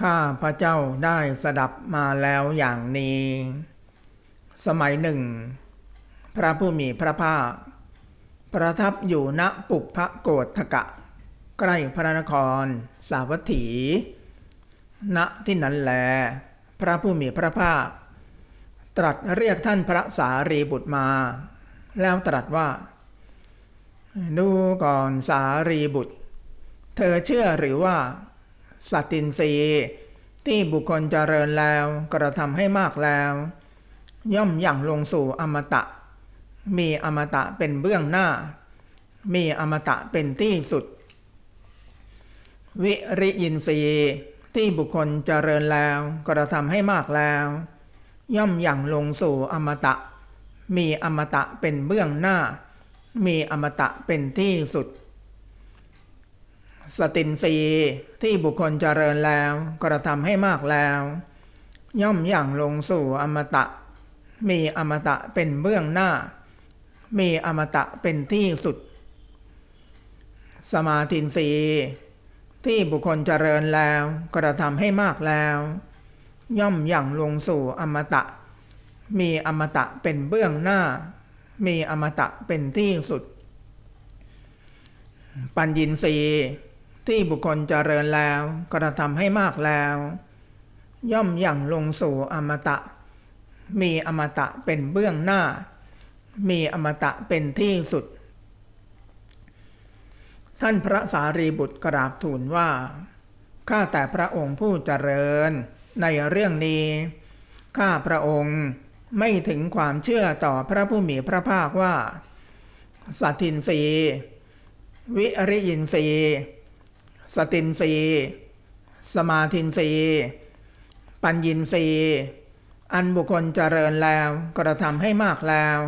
ข้าพระเจ้าได้สดับมาแล้วอย่างนี้ สมัยหนึ่ง พระผู้มีพระภาค ประทับอยู่ณปุพพโกฏกะ ใกล้พระนคร สาวัตถี ณที่นั้นแล พระผู้มีพระภาค ตรัสเรียกท่านพระสารีบุตรมา แล้วตรัสว่า ดูก่อนสารีบุตร เธอเชื่อหรือว่า สัตินรีที่บุคคลเจริญแล้วกระทำให้มากแล้ว ย่อมอย่างลงสู่อมตะ มีอมตะเป็นเบื้องหน้า มีอมตะเป็นที่สุด วิริยินรีที่บุคคลเจริญแล้วกระทำให้มากแล้ว ย่อมอย่างลงสู่อมตะ มีอมตะเป็นเบื้องหน้า มีอมตะเป็นที่สุด สตินรีที่บุคคลเจริญแล้ว กระทำให้มากแล้ว ย่อมอย่างลงสู่อมตะ มีอมตะเป็นเบื้องหน้า มีอมตะเป็นที่สุด สมาธินรีที่บุคคลเจริญแล้ว กระทำให้มากแล้ว ย่อมอย่างลงสู่อมตะ มีอมตะเป็นเบื้องหน้า มีอมตะเป็นที่สุด ปัญญินรี ที่บุคคลเจริญแล้วกระทำให้มากแล้ว ย่อมอย่างลงสู่อมตะ มีอมตะเป็นเบื้องหน้า มีอมตะเป็นที่สุด ท่านพระสารีบุตรกราบทูลว่า ข้าแต่พระองค์ผู้เจริญ ในเรื่องนี้ ข้าพระองค์ไม่ถึงความเชื่อต่อพระผู้มีพระภาคว่า สัตทินรีวิริยินรี สตินรีสมาธินรีปัญญินรีอันบุคคลเจริญแล้วกระทำให้มากแล้ว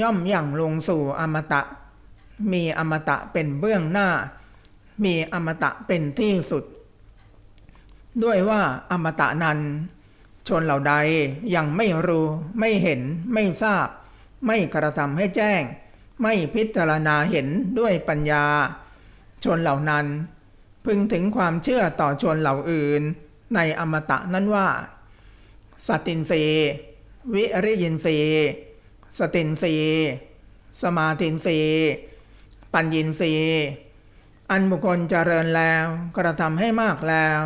ย่อมอย่างลงสู่อมตะ มีอมตะเป็นเบื้องหน้า มีอมตะเป็นที่สุด ด้วยว่าอมตะนั้น ชนเหล่าใดยังไม่รู้ไม่เห็นไม่ทราบ ไม่กระทำให้แจ้ง ไม่พิจารณาเห็นด้วยปัญญา ชนเหล่านั้น พึงถึงความเชื่อต่อชนเหล่าอื่น ในอมตะนั้นว่า สตินรีวิริยินรีสตินรีสมาธินรีปัญญินรีอันบุคคลเจริญแล้วกระทำให้มากแล้ว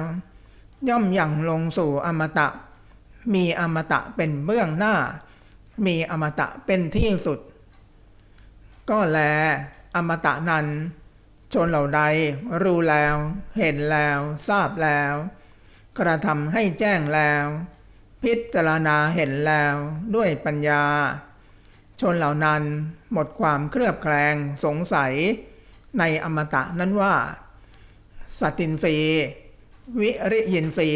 ย่อมอย่างลงสู่อมตะ มีอมตะเป็นเบื้องหน้า มีอมตะเป็นที่สุด ก็แลอมตะนั้น ชนเหล่าใดรู้แล้ว เห็นแล้ว ทราบแล้ว กระทำให้แจ้งแล้ว พิจารณาเห็นแล้วด้วยปัญญา ชนเหล่านั้นหมดความเครือบแคลงสงสัย ในอมตะนั้นว่า สตินรีวิริยินรี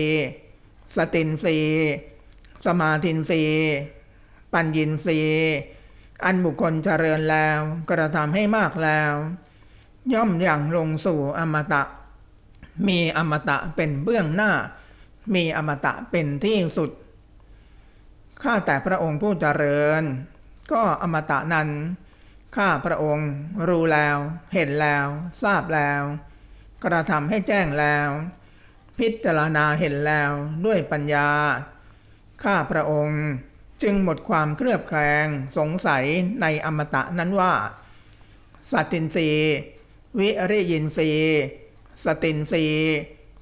สตินรีสมาธินรีปัญญินรีอันบุคคลเจริญแล้ว กระทำให้มากแล้ว ย่อมอย่างลงสู่อมตะ มีอมตะเป็นเบื้องหน้า มีอมตะเป็นที่สุด ข้าแต่พระองค์ผู้เจริญ ก็อมตะนั้น ข้าพระองค์รู้แล้ว เห็นแล้ว ทราบแล้ว กระทำให้แจ้งแล้ว พิจารณาเห็นแล้วด้วยปัญญา ข้าพระองค์จึงหมดความเครือบแคลงสงสัยในอมตะนั้นว่า สัตตินรี วิริยินรีสตินรี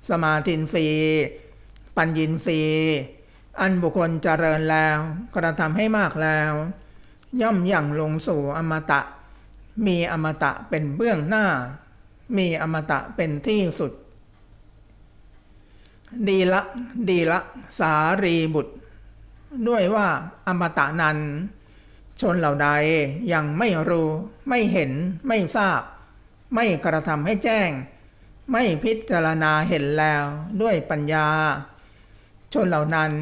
สมาธินรีปัญญินรีอันบุคคลเจริญแล้ว กระทำให้มากแล้ว ย่อมอย่างลงสู่อมตะ มีอมตะเป็นเบื้องหน้า มีอมตะเป็นที่สุด ดีละ ดีละ สารีบุตร ด้วยว่าอมตะนั้น ชนเหล่าใดยังไม่รู้ ไม่เห็นไม่ทราบ ไม่กระทำให้แจ้ง ไม่พิจารณาเห็นแล้วด้วยปัญญา ชนเหล่านั้น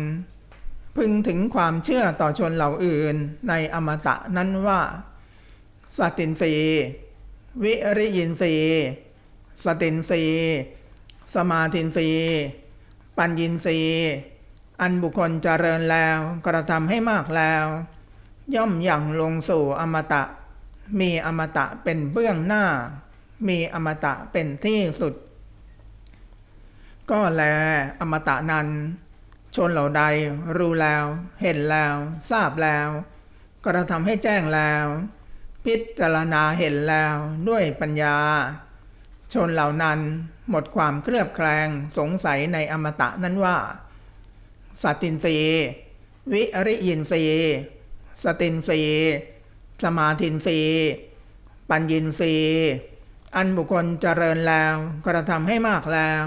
พึงถึงความเชื่อต่อชนเหล่าอื่นในอมตะนั้นว่า สตินรีวิริยินรีสตินรีสมาธินรีปัญญินรีอันบุคคลเจริญแล้วกระทำให้มากแล้ว ย่อมอย่างลงสู่อมตะ มีอมตะเป็นเบื้องหน้า มีอมตะเป็นที่สุด ก็แลอมตะนั้น ชนเหล่าใดรู้แล้ว เห็นแล้ว ทราบแล้วกระทำให้แจ้งแล้ว พิจารณาเห็นแล้วด้วยปัญญา ชนเหล่านั้นหมดความเคลือบแคลงสงสัยในอมตะนั้นว่า สัตตินรีวิริยินรีสตินรีสมาธินรีปัญญินรี อันบุคคลเจริญแล้วกระทำให้มากแล้ว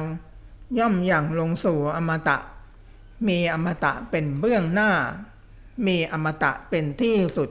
ย่อมอย่างลงสู่อมตะ มีอมตะเป็นเบื้องหน้า มีอมตะเป็นที่สุด